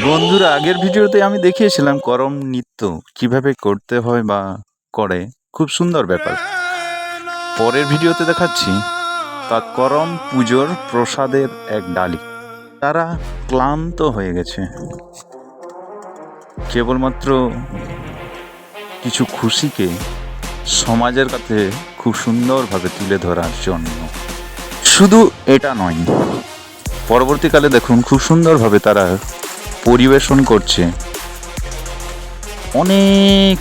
বন্ধুরা, আগের ভিডিওতে আমি দেখিয়েছিলাম করম নৃত্য কীভাবে করতে হয় বা করে। খুব সুন্দর ব্যাপার। পরের ভিডিওতে দেখাচ্ছি তা করম পুজোর প্রসাদের এক ডালি। তারা ক্লান্ত হয়ে গেছে। কেবলমাত্র কিছু খুশিকে সমাজের কাছে খুব সুন্দরভাবে তুলে ধরার জন্য। শুধু এটা নয়, পরবর্তীকালে দেখুন খুব সুন্দরভাবে তারা পরিবেশন করছে। অনেক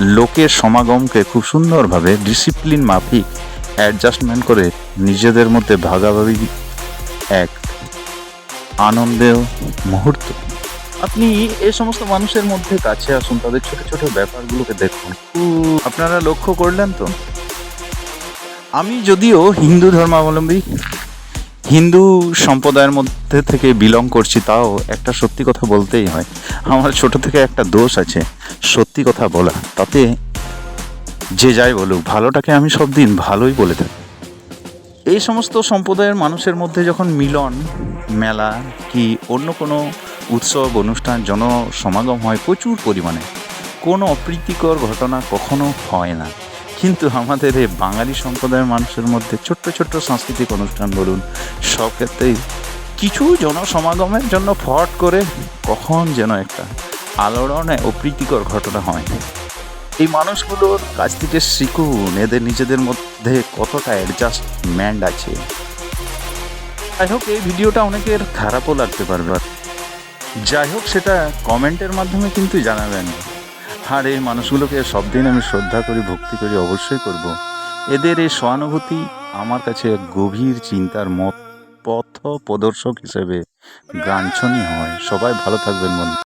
লোকের সমাগমকে খুব সুন্দরভাবে ডিসিপ্লিন মাফিক অ্যাডজাস্টমেন্ট করে নিজেদের মধ্যে ভাগাভাগি এক আনন্দের মুহূর্ত। আপনি এই সমস্ত মানুষের মধ্যে কাছে আসুন, তাদের ছোট ছোট ব্যাপারগুলোকে দেখুন। আপনারা লক্ষ্য করলেন তো? আমি যদিও হিন্দু ধর্মাবলম্বী হিন্দু সম্প্রদায়ের মধ্যে থেকে বিলং করছি তাও একটা সত্যি কথা বলতেই হয়। আমার ছোট থেকে একটা দোষ আছে, সত্যি কথা বলা। তাতে যে যাই বলুক, ভালোটাকে আমি সব দিন ভালোই বলে থাকি। এই সমস্ত সম্প্রদায়ের মানুষের মধ্যে যখন মিলন, মেলা কি অন্য কোনো উৎসব, অনুষ্ঠান, জনসমাগম হয় প্রচুর পরিমাণে, কোনো অপ্রীতিকর ঘটনা কখনো হয় না। কিন্তু আমাদের এই বাঙালি সম্প্রদায়ের মানুষের মধ্যে ছোট্ট ছোট্ট সাংস্কৃতিক অনুষ্ঠান বলুন, সব ক্ষেত্রেই কিছু জনসমাগমের জন্য ফট করে কখন যেন একটা আলোড়নে অপ্রীতিকর ঘটনা হয়। এই মানুষগুলোর কাছ থেকে শিখুন এদের নিজেদের মধ্যে কতটা অ্যাডজাস্টমেন্ট আছে। যাই হোক, এই ভিডিওটা অনেকের খারাপও লাগতে পারবে যাই হোক, সেটা কমেন্টের মাধ্যমে কিন্তু জানাবেন। আর এই মানুষগুলোকে সব দিন আমি শ্রদ্ধা করি, ভক্তি করি, অবশ্যই করব। এদের এই সহানুভূতি আমার কাছে এক গভীর চিন্তার মত, পথ প্রদর্শক হিসেবে গ্রাঞ্ছনীয় হয় সবাই ভালো থাকবেন বন্ধু